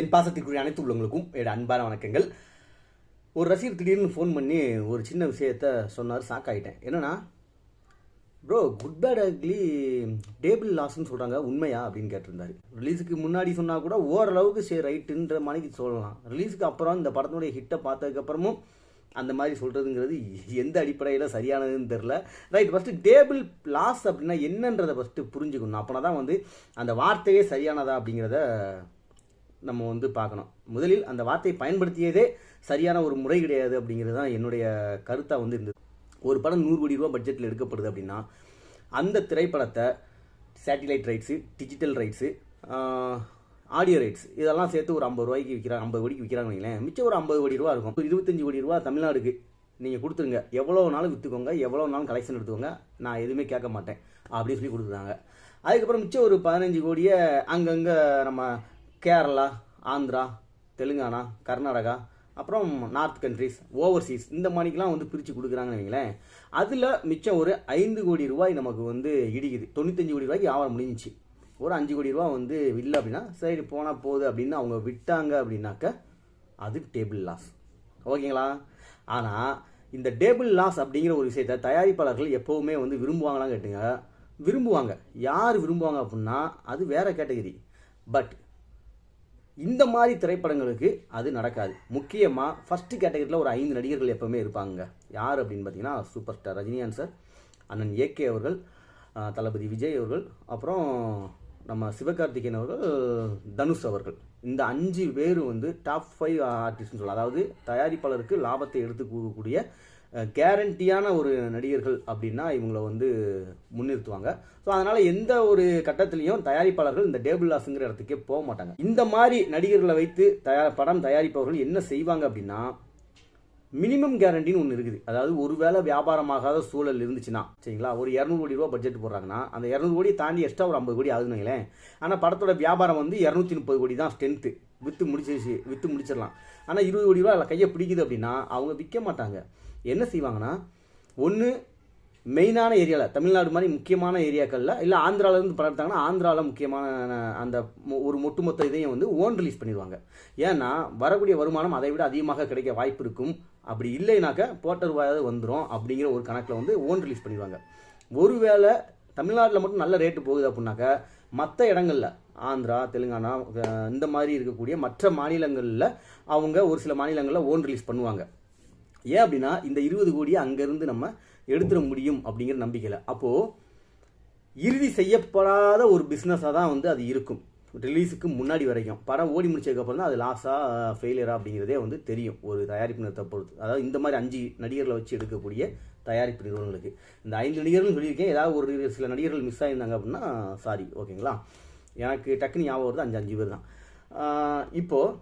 என் பாசத்திற்குரிய அனைத்து உள்ளவங்களுக்கும் என்னோட அன்பான வணக்கங்கள். ஒரு ரசிகர் திடீர்னு ஃபோன் பண்ணி ஒரு சின்ன விஷயத்த சொன்னார் ஷாக் ஆகிட்டேன் என்னன்னா bro good bad ugly table லாஸ்ன்னு சொல்கிறாங்க உண்மையா? அப்படின்னு கேட்டிருந்தாரு. ரிலீஸுக்கு முன்னாடி சொன்னால் கூட ஓரளவுக்கு சரி ரைட்டுன்ற மணிக்கு சொல்லலாம். ரிலீஸுக்கு அப்புறம் இந்த படத்தினுடைய ஹிட்டை பார்த்ததுக்கப்புறமும் அந்த மாதிரி சொல்கிறதுங்கிறது எந்த அடிப்படையில் சரியானதுன்னு தெரில ரைட் ஃபஸ்ட்டு டேபிள் லாஸ் அப்படின்னா என்னன்றதை ஃபஸ்ட்டு புரிஞ்சுக்கணும். அப்போனா தான் வந்து அந்த வார்த்தையே சரியானதா அப்படிங்கிறத நம்ம வந்து பார்க்கணும். முதலில் அந்த வார்த்தையை பயன்படுத்தியதே சரியான ஒரு முறை கிடையாது அப்படிங்கிறது தான் என்னுடைய கருத்தாக வந்து இருந்தது. ஒரு படம் நூறு கோடி ரூபா பட்ஜெட்டில் எடுக்கப்படுது அப்படின்னா அந்த திரைப்படத்தை satellite rights digital rights audio rights இதெல்லாம் சேர்த்து ஒரு ஐம்பது ரூபாய்க்கு விற்கிறாங்க ஐம்பது கோடிக்கு விற்கிறாங்க வைங்களேன். மிச்சம் ஒரு ஐம்பது கோடி ரூபா இருக்கும். ஒரு இருபத்தஞ்சு கோடி ரூபா தமிழ்நாடுக்கு நீங்கள் கொடுத்துருங்க. எவ்வளோ நாளும் விற்றுக்கோங்க எவ்வளோ நாளும் கலெக்ஷன் எடுத்துக்கோங்க நான் எதுவுமே கேட்க மாட்டேன் அப்படின்னு சொல்லி கொடுத்துருந்தாங்க அதுக்கப்புறம் மிச்சம் ஒரு பதினஞ்சு கோடியை அங்கங்கே நம்ம கேரளா ஆந்திரா தெலுங்கானா கர்நாடகா அப்புறம் நார்த் கண்ட்ரிஸ் ஓவர்சீஸ் இந்த மாதிரிக்கெலாம் வந்து பிரித்து கொடுக்குறாங்கன்னு வைங்களேன். அதில் மிச்சம் ஒரு ஐந்து கோடி ரூபாய் நமக்கு வந்து இடிக்குது. தொண்ணூத்தஞ்சு கோடி ரூபாய்க்கு வியாபாரம் முடிஞ்சிச்சு. ஒரு அஞ்சு கோடி ரூபா வந்து இல்லை அப்படின்னா சரி போனால் போகுது அப்படின்னு அவங்க விட்டாங்க அப்படின்னாக்க அது டேபிள் லாஸ் ஓகேங்களா? ஆனால் இந்த டேபிள் லாஸ் அப்படிங்கிற ஒரு விஷயத்தை தயாரிப்பாளர்கள் எப்போவுமே வந்து விரும்புவாங்களான்னு கேட்டுங்க. விரும்புவாங்க. யார் விரும்புவாங்க அப்படின்னா அது வேற கேட்டகரி பட் இந்த மாதிரி திரைப்படங்களுக்கு அது நடக்காது. முக்கியமாக ஃபஸ்ட்டு கேட்டகரியில் ஒரு ஐந்து நடிகர்கள் எப்போவுமே இருப்பாங்க. யார் அப்படின்னு பார்த்தீங்கன்னா சூப்பர் ஸ்டார் ரஜினிகாந்த் சார் அண்ணன் ஏகே அவர்கள் தளபதி விஜய் அவர்கள் அப்புறம் நம்ம சிவகார்த்திகேயன் அவர்கள் தனுஷ் அவர்கள். இந்த அஞ்சு பேர் வந்து டாப் ஃபைவ் ஆர்டிஸ்ட்னு சொல்லலாம். அதாவது தயாரிப்பாளருக்கு லாபத்தை எடுத்து கொடுக்கக்கூடிய கேரண்டியான ஒரு நடிகர்கள் அப்படின்னா இவங்கள வந்து முன்னிறுத்துவாங்க. ஸோ அதனால் எந்த ஒரு கட்டத்திலையும் தயாரிப்பாளர்கள் இந்த டேபிள் லாஸுங்கிற இடத்துக்கே போக மாட்டாங்க. இந்த மாதிரி நடிகர்களை வைத்து தயார் படம் தயாரிப்பவர்கள் என்ன செய்வாங்க அப்படின்னா மினிமம் கேரண்டின்னு ஒன்று இருக்குது. அதாவது ஒருவேளை வியாபாரமாகாத சூழல் இருந்துச்சுன்னா சரிங்களா? ஒரு இரநூறு கோடி ரூபா பட்ஜெட் போடுறாங்கன்னா அந்த இரநூறு கோடி தாண்டி எக்ஸ்ட்ரா ஒரு ஐம்பது கோடி ஆகுதுங்களேன் ஆனால் படத்தோட வியாபாரம் வந்து இரநூத்தி முப்பது கோடி தான் ஸ்ட்ரென்த்து விற்று முடிச்சிருச்சு விற்று முடிச்சிடலாம். ஆனால் இருபது கோடி ரூபா அதில் கையை பிடிக்குது அப்படின்னா அவங்க விற்க மாட்டாங்க. என்ன செய்வாங்கன்னா ஒன்று மெயினான ஏரியாவில் தமிழ்நாடு மாதிரி முக்கியமான ஏரியாக்களில் இல்லை ஆந்திராவிலேருந்து இருந்து பழகிட்டாங்கன்னா ஆந்திராவில் முக்கியமான அந்த ஒரு ஒட்டுமொத்த இதையும் வந்து ஓன் ரிலீஸ் பண்ணிடுவாங்க. ஏன்னா வரக்கூடிய வருமானம் அதை விட அதிகமாக கிடைக்க வாய்ப்பு இருக்கும். அப்படி இல்லைனாக்க போட்டருவாயாவது வந்துடும் அப்படிங்கிற ஒரு கணக்கில் வந்து ஓன் ரிலீஸ் பண்ணிடுவாங்க. ஒருவேளை தமிழ்நாட்டில் மட்டும் நல்ல ரேட்டு போகுது அப்படின்னாக்க மற்ற இடங்களில் ஆந்திரா தெலுங்கானா இந்த மாதிரி இருக்கக்கூடிய மற்ற மாநிலங்களில் அவங்க ஒரு சில மாநிலங்களில் ஓன் ரிலீஸ் பண்ணுவாங்க. ஏன் அப்படின்னா இந்த இருபது கோடியை அங்கேருந்து நம்ம எடுத்துட முடியும் அப்படிங்கிற நம்பிக்கையில். அப்போது இறுதி செய்யப்படாத ஒரு பிஸ்னஸாக தான் வந்து அது இருக்கும். ரிலீஸுக்கு முன்னாடி வரைக்கும். படம் ஓடி முடிச்சதுக்கப்புறம் தான் அது லாஸாக ஃபெயிலியரா அப்படிங்கிறதே வந்து தெரியும். ஒரு தயாரிப்பு நிறுவனத்தை பொறுத்து அதாவது இந்த மாதிரி அஞ்சு நடிகர்களை வச்சு எடுக்கக்கூடிய தயாரிப்பு நிறுவனங்களுக்கு இந்த ஐந்து நடிகர்கள் சொல்லியிருக்கேன். ஏதாவது ஒரு சில நடிகர்கள் மிஸ் ஆயிருந்தாங்க அப்படின்னா சாரி ஓகேங்களா எனக்கு டக்குன்னு ஞாபகம் வருது அஞ்சு அஞ்சு பேர் தான் இப்போது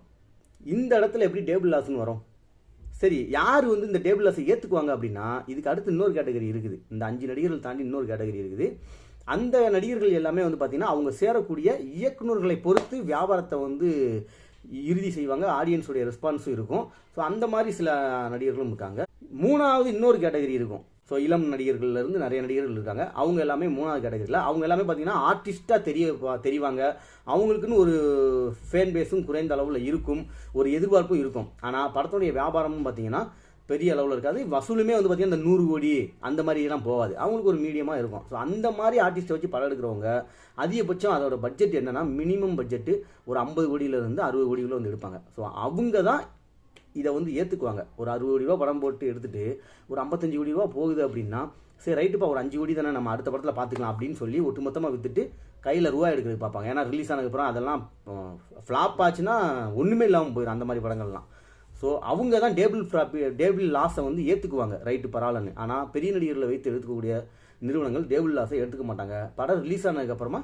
இந்த இடத்துல எப்படி டேபிள் லாஸ்ன்னு வரும்? சரி யார் வந்து இந்த டேபிள் லாஸை ஏற்றுக்குவாங்க அப்படின்னா இதுக்கு அடுத்து இன்னொரு கேட்டகரி இருக்குது. இந்த அஞ்சு நடிகர்கள் தாண்டி இன்னொரு கேட்டகரி இருக்குது. அந்த நடிகர்கள் எல்லாமே வந்து பார்த்திங்கன்னா அவங்க சேரக்கூடிய இயக்குனர்களை பொறுத்து வியாபாரத்தை வந்து இறுதி செய்வாங்க ஆடியன்ஸுடைய ரெஸ்பான்ஸும் இருக்கும். ஸோ அந்த மாதிரி சில நடிகர்களும் இருக்காங்க. மூணாவது இன்னொரு கேட்டகரி இருக்கும். ஸோ இளம் நடிகர்கள்லேருந்து நிறைய நடிகர்கள் இருக்காங்க. அவங்க எல்லாமே மூணாவது கேட்டகரியில் அவங்க எல்லாமே பார்த்தீங்கன்னா ஆர்டிஸ்ட்டாக தெரிய தெரிவாங்க. அவங்களுக்குன்னு ஒரு ஃபேன் பேஸும் குறைந்த அளவில் இருக்கும். ஒரு எதிர்பார்ப்பும் இருக்கும். ஆனால் படத்துடைய வியாபாரமும் பார்த்தீங்கன்னா பெரிய அளவில் இருக்காது. வசூலுமே வந்து பார்த்தீங்கன்னா இந்த நூறு கோடி அந்த மாதிரிலாம் போகாது. அவங்களுக்கு ஒரு மீடியமாக இருக்கும். ஸோ அந்த மாதிரி ஆர்டிஸ்ட்டை வச்சு படம் எடுக்கிறவங்க அதிகபட்சம் அதோட பட்ஜெட் என்னென்னா மினிமம் பட்ஜெட்டு ஒரு ஐம்பது கோடியிலேருந்து அறுபது கோடிக்குள்ள வந்து எடுப்பாங்க. ஸோ அவங்க தான் இதை வந்து ஏற்றுக்குவாங்க ஒரு அறுபது கோடி ரூபா படம் போட்டு எடுத்துட்டு ஒரு ஐம்பத்தஞ்சு கோடி ரூபா போகுது அப்படின்னா சரி ரைட்டுப்பா ஒரு அஞ்சு கோடி தானே நம்ம அடுத்த படத்தில் பார்த்துக்கலாம் அப்படின்னு சொல்லி ஒட்டுமொத்தமாக விற்றுட்டு கையில் ரூபா எடுக்கிறதுக்கு பார்ப்பாங்க. ஏன்னா ரிலீஸ் ஆனதுக்கப்புறம் அதெல்லாம் ஃப்ளாப் ஆச்சுன்னா ஒன்றுமே இல்லாமல் போயிடும் அந்த மாதிரி படங்கள்லாம். ஸோ அவங்க தான் டேபிள் ஃப்ளாப்பி டேபிள் லாஸை வந்து ஏற்றுக்குவாங்க ரைட்டு பரவாயில்லன்னு. ஆனால் பெரிய நடிகர்களை வைத்து எடுத்துக்கக்கூடிய நிறுவனங்கள் டேபிள் லாஸை எடுத்துக்க மாட்டாங்க. படம் ரிலீஸ் ஆனதுக்கப்புறமா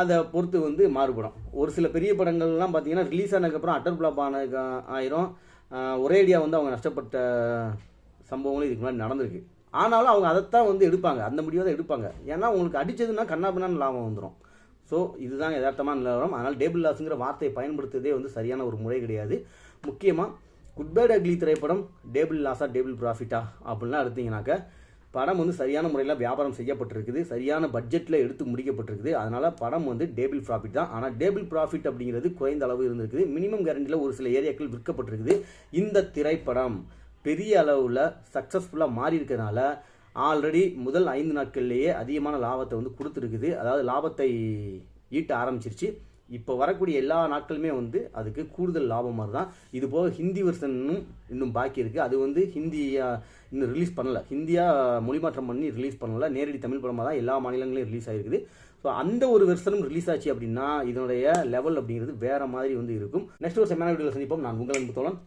அதை பொறுத்து வந்து மாறுபடும். ஒரு சில பெரிய படங்கள்லாம் பார்த்தீங்கன்னா ரிலீஸ் ஆனதுக்கப்புறம் அட்டர் பிளாப் ஆனதுக்கு ஆயிரும். ஆஹ் ஒரேடியாக வந்து அவங்க நஷ்டப்பட்ட சம்பவங்களும் இதுக்கு முன்னாடி நடந்திருக்கு. ஆனாலும் அவங்க அதைத்தான் வந்து எடுப்பாங்க. அந்த முடிவை தான் எடுப்பாங்க. ஏன்னா உங்களுக்கு அடிச்சதுன்னா கண்ணாபின்னான்னு லாபம் வந்துடும் ஸோ இதுதான் யதார்த்தமான நிலவரம் அதனால் டேபிள் லாஸுங்கிற வார்த்தையை பயன்படுத்துவதே வந்து சரியான ஒரு முறை கிடையாது. முக்கியமாக குட் பேட் அக்லி திரைப்படம் டேபிள் லாஸா டேபிள் ப்ராஃபிட்டா? அப்படின்லாம் எடுத்தீங்கன்னாக்க படம் வந்து சரியான முறையில் வியாபாரம் செய்யப்பட்டிருக்குது. சரியான பட்ஜெட்டில் எடுத்து முடிக்கப்பட்டிருக்குது. அதனால் படம் வந்து டேபிள் ப்ராஃபிட் தான். ஆனால் டேபிள் ப்ராஃபிட் அப்படிங்கிறது குறைந்த அளவு இருந்திருக்குது. மினிமம் கேரண்டியில் ஒரு சில ஏரியாக்கள் விற்கப்பட்டிருக்குது. இந்த திரைப்படம் பெரிய அளவில் சக்ஸஸ்ஃபுல்லாக மாறி இருக்கனால ஆல்ரெடி முதல் ஐந்து நாட்கள்லேயே அதிகமான லாபத்தை வந்து கொடுத்துருக்குது. அதாவது லாபத்தை ஈட்ட ஆரம்பிச்சிருச்சு. இப்போ வரக்கூடிய எல்லா நாட்களுமே வந்து அதுக்கு கூடுதல் லாபம் மாதிரி தான் இது போக ஹிந்தி வெர்ஷனும் இன்னும் பாக்கி இருக்குது அது வந்து ஹிந்தியா இன்னும் ரிலீஸ் பண்ணலை. ஹிந்தியா மொழிமாற்றம் பண்ணி ரிலீஸ் பண்ணலை. நேரடி தமிழ் படமாக தான் எல்லா மாநிலங்களையும் ரிலீஸ் ஆகிருக்குது ஸோ அந்த ஒரு வெர்ஷனும் ரிலீஸ் ஆச்சு அப்படின்னா இதனுடைய லெவல் அப்படிங்கிறது வேற மாதிரி வந்து இருக்கும். நெக்ஸ்ட் ஒரு செமினார் வீடியோவில் சந்திப்போம். நான் உங்கள் அன்பு தோழன்.